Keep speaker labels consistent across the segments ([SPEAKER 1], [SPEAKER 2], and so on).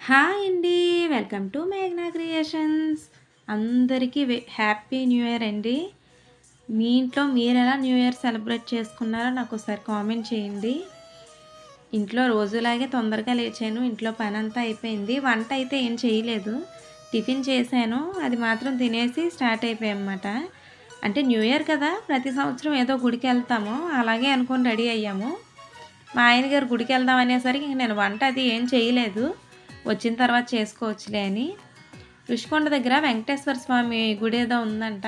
[SPEAKER 1] Hi అండి. Welcome to మేఘ్నా creations. అందరికీ హ్యాపీ న్యూ ఇయర్ అండి. మీ ఇంట్లో మీరు ఎలా న్యూ ఇయర్ సెలబ్రేట్ చేసుకున్నారో నాకు ఒకసారి కామెంట్ చేయండి. ఇంట్లో రోజులాగే తొందరగా లేచాను. ఇంట్లో పని అంతా అయిపోయింది. వంట అయితే ఏం చేయలేదు. టిఫిన్ చేశాను. అది మాత్రం తినేసి స్టార్ట్ అయిపోయామన్నమాట అంటే న్యూ ఇయర్ కదా. ప్రతి సంవత్సరం ఏదో గుడికి వెళ్తాము. అలాగే అనుకొని రెడీ అయ్యాము. మా ఆయన గారు గుడికి వెళ్దాం అనేసరికి నేను వంట అది ఏం చేయలేదు. వచ్చిన తర్వాత చేసుకోవచ్చులే అని. ఋషికొండ దగ్గర వెంకటేశ్వర స్వామి గుడి ఏదో ఉందంట.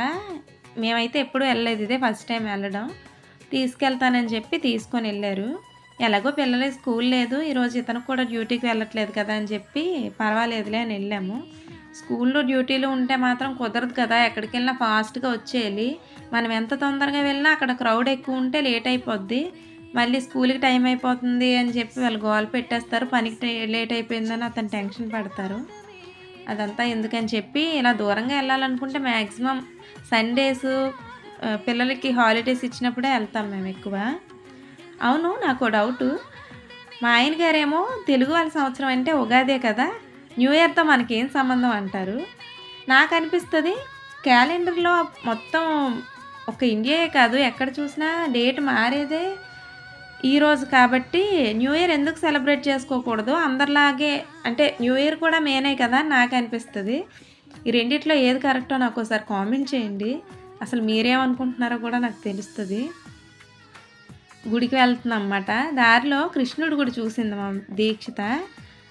[SPEAKER 1] మేమైతే ఎప్పుడూ వెళ్ళలేదు. ఇదే ఫస్ట్ టైం వెళ్ళడం. తీసుకెళ్తానని చెప్పి తీసుకొని వెళ్ళారు. ఎలాగో పిల్లలు స్కూల్ లేదు. ఈరోజు ఇతను కూడా డ్యూటీకి వెళ్ళట్లేదు కదా అని చెప్పి పర్వాలేదులే అని వెళ్ళాము. స్కూల్లో డ్యూటీలు ఉంటే మాత్రం కుదరదు కదా. ఎక్కడికి వెళ్ళినా ఫాస్ట్గా వచ్చేయాలి. మనం ఎంత తొందరగా వెళ్ళినా అక్కడ క్రౌడ్ ఎక్కువ ఉంటే లేట్ అయిపోద్ది. మళ్ళీ స్కూల్కి టైం అయిపోతుంది అని చెప్పి వాళ్ళు గోల్ పెట్టేస్తారు. పనికి లేట్ అయిపోయిందని అతను టెన్షన్ పడతారు. అదంతా ఎందుకని చెప్పి ఇలా దూరంగా వెళ్ళాలనుకుంటే మ్యాక్సిమం సండేస్ పిల్లలకి హాలిడేస్ ఇచ్చినప్పుడే వెళ్తాం మేము ఎక్కువ. అవును నాకు డౌటు. మా ఆయన గారేమో తెలుగు వాళ్ళ సంవత్సరం అంటే ఉగాదే కదా న్యూ ఇయర్తో మనకేం సంబంధం అంటారు. నాకు అనిపిస్తుంది క్యాలెండర్లో మొత్తం ఒక ఇండియాయే కాదు ఎక్కడ చూసినా డేట్ మారేదే ఈరోజు కాబట్టి న్యూ ఇయర్ ఎందుకు సెలబ్రేట్ చేసుకోకూడదు? అందరిలాగే అంటే న్యూ ఇయర్ కూడా మేనే కదా నాకు అనిపిస్తుంది. ఈ రెండిట్లో ఏది కరెక్టో నాకు ఒకసారి కామెంట్ చేయండి. అసలు మీరేమనుకుంటున్నారో కూడా నాకు తెలుస్తుంది. గుడికి వెళ్తుందన్నమాట అన్నమాట. దారిలో కృష్ణుడు గుడి చూసింది మా దీక్షిత.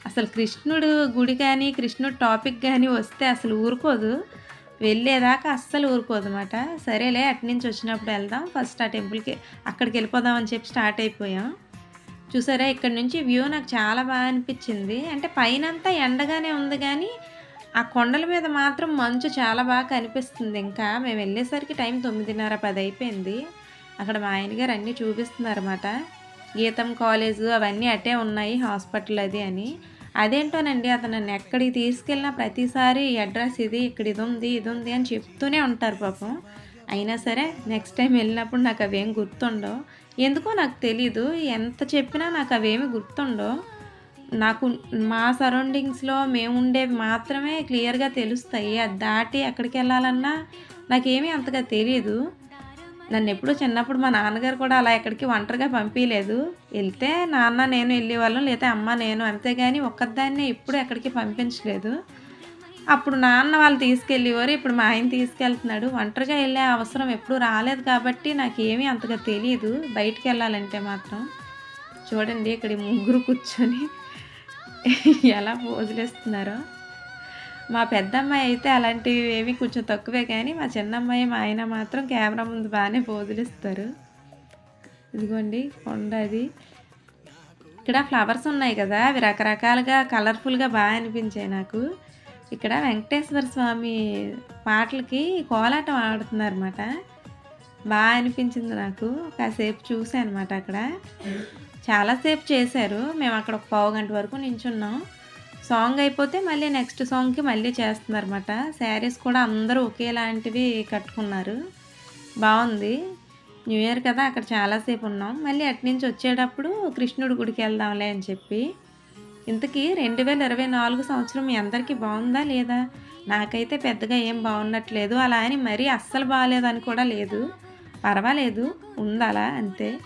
[SPEAKER 1] అసలు కృష్ణుడు గుడి కానీ కృష్ణుడు టాపిక్ కానీ వస్తే అసలు ఊరుకోదు. వెళ్ళేదాకా అస్సలు ఊరుకోదన్నమాట. సరేలే అటు నుంచి వచ్చినప్పుడు వెళ్దాం. ఫస్ట్ ఆ టెంపుల్కి అక్కడికి వెళ్ళిపోదాం అని చెప్పి స్టార్ట్ అయిపోయాం. చూసారా ఇక్కడ నుంచి వ్యూ నాకు చాలా బాగా అనిపించింది. అంటే పైనంతా ఎండగానే ఉంది కానీ ఆ కొండల మీద మాత్రం మంచు చాలా బాగా కనిపిస్తుంది. ఇంకా మేము వెళ్ళేసరికి టైం తొమ్మిదిన్నర పది అయిపోయింది. అక్కడ మా ఆయనగారు అన్నీ చూపిస్తున్నారన్నమాట. గీతం కాలేజు అవన్నీ అటే ఉన్నాయి హాస్పిటల్ అది అని. అదేంటోనండి అతను నన్ను ఎక్కడికి తీసుకెళ్ళినా ప్రతిసారి అడ్రస్ ఇది ఇక్కడ ఇది ఉంది ఇది ఉంది అని చెప్తూనే ఉంటారు పాపం. అయినా సరే నెక్స్ట్ టైం వెళ్ళినప్పుడు నాకు అవేం గుర్తుండవు. ఎందుకో నాకు తెలీదు ఎంత చెప్పినా నాకు అవేమి గుర్తుండవు. నాకు మా సరౌండింగ్స్లో మేము ఉండేవి మాత్రమే క్లియర్గా తెలుస్తాయి. అది దాటి ఎక్కడికి వెళ్ళాలన్నా నాకేమీ అంతగా తెలియదు నన్ను ఎప్పుడూ చిన్నప్పుడు మా నాన్నగారు కూడా అలా ఎక్కడికి ఒంటరిగా పంపించలేదు వెళ్తే నాన్న నేను వెళ్ళేవాళ్ళం లేదా అమ్మ నేను అంతేగాని ఒక్కదాన్నే ఎప్పుడు ఎక్కడికి పంపించలేదు. అప్పుడు నాన్న వాళ్ళు తీసుకెళ్ళేవారు ఇప్పుడు మా ఆయన తీసుకెళ్తున్నాడు. ఒంటరిగా వెళ్ళే అవసరం ఎప్పుడు రాలేదు కాబట్టి నాకు ఏమీ అంతగా తెలియదు బయటికి వెళ్ళాలంటే మాత్రం. చూడండి ఇక్కడ ముగ్గురు కూర్చొని ఎలా పోజులేస్తున్నారో. మా పెద్దమ్మాయి అయితే అలాంటివి ఏమి కొంచెం తక్కువే కానీ మా చిన్నమ్మాయి మా ఆయన మాత్రం కెమెరా ముందు బాగానే బోదిలిస్తారు ఇదిగోండి కొండ అది. ఇక్కడ ఫ్లవర్స్ ఉన్నాయి కదా అవి రకరకాలుగా కలర్ఫుల్గా బాగా అనిపించాయి నాకు. ఇక్కడ వెంకటేశ్వర స్వామి పాటలకి కోలాటం ఆడుతున్నారన్నమాట. బాగా అనిపించింది నాకు. కాసేపు చూసాను అనమాట అక్కడ చాలాసేపు చేశారు. మేము అక్కడ ఒక పావు గంట వరకు నించున్నాం. సాంగ్ అయిపోతే మళ్ళీ నెక్స్ట్ సాంగ్కి మళ్ళీ చేస్తున్నారన్నమాట. శారీస్ కూడా అందరూ ఒకేలాంటివి కట్టుకున్నారు. బాగుంది. న్యూ ఇయర్ కదా అక్కడ చాలాసేపు ఉన్నాం. మళ్ళీ అటు నుంచి వచ్చేటప్పుడు కృష్ణుడి గుడికి వెళ్దాంలే అని చెప్పి. ఇంతకీ రెండు వేల ఇరవై నాలుగు సంవత్సరం మీ అందరికీ బాగుందా లేదా? నాకైతే పెద్దగా ఏం బాగున్నట్లేదు. అలా అని మరీ అస్సలు బాగాలేదని కూడా లేదు. పర్వాలేదు. ఉందలా అంతే.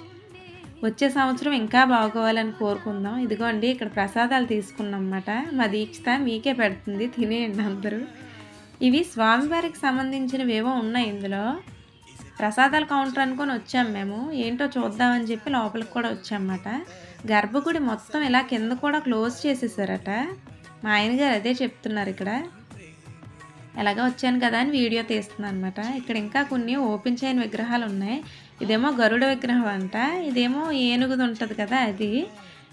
[SPEAKER 1] వచ్చే సంవత్సరం ఇంకా బాగోవాలని కోరుకుందాం. ఇదిగోండి ఇక్కడ ప్రసాదాలు తీసుకున్నాం అన్నమాట మా దీక్షిత మీకే పెడుతుంది తినేయండి అందరూ. ఇవి స్వామివారికి సంబంధించినవేవో ఉన్నాయి ఇందులో. ప్రసాదాల కౌంటర్ అనుకొని వచ్చాం మేము. ఏంటో చూద్దామని చెప్పి లోపలికి కూడా వచ్చామన్నమాట. గర్భగుడి మొత్తం ఇలా కింద కూడా క్లోజ్ చేసేసారట. మా ఆయనగారు అదే చెప్తున్నారు ఇక్కడ. ఎలాగ వచ్చాను కదా అని వీడియో తీస్తున్నాను అనమాట ఇక్కడ ఇంకా కొన్ని ఓపెన్ చేయని విగ్రహాలు ఉన్నాయి. ఇదేమో గరుడ విగ్రహం అంట. ఇదేమో ఏనుగుది ఉంటుంది కదా అది.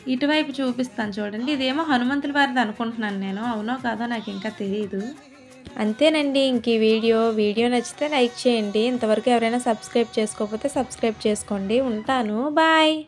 [SPEAKER 1] ఇటువైపు చూపిస్తాను చూడండి. ఇదేమో హనుమంతుల వారిది అనుకుంటున్నాను నేను. అవునో కాదో నాకు ఇంకా తెలియదు అంతేనండి. ఇంక ఈ వీడియో వీడియో నచ్చితే లైక్ చేయండి. ఇంతవరకు ఎవరైనా సబ్స్క్రైబ్ చేసుకోకపోతే సబ్స్క్రైబ్ చేసుకోండి. ఉంటాను. బాయ్.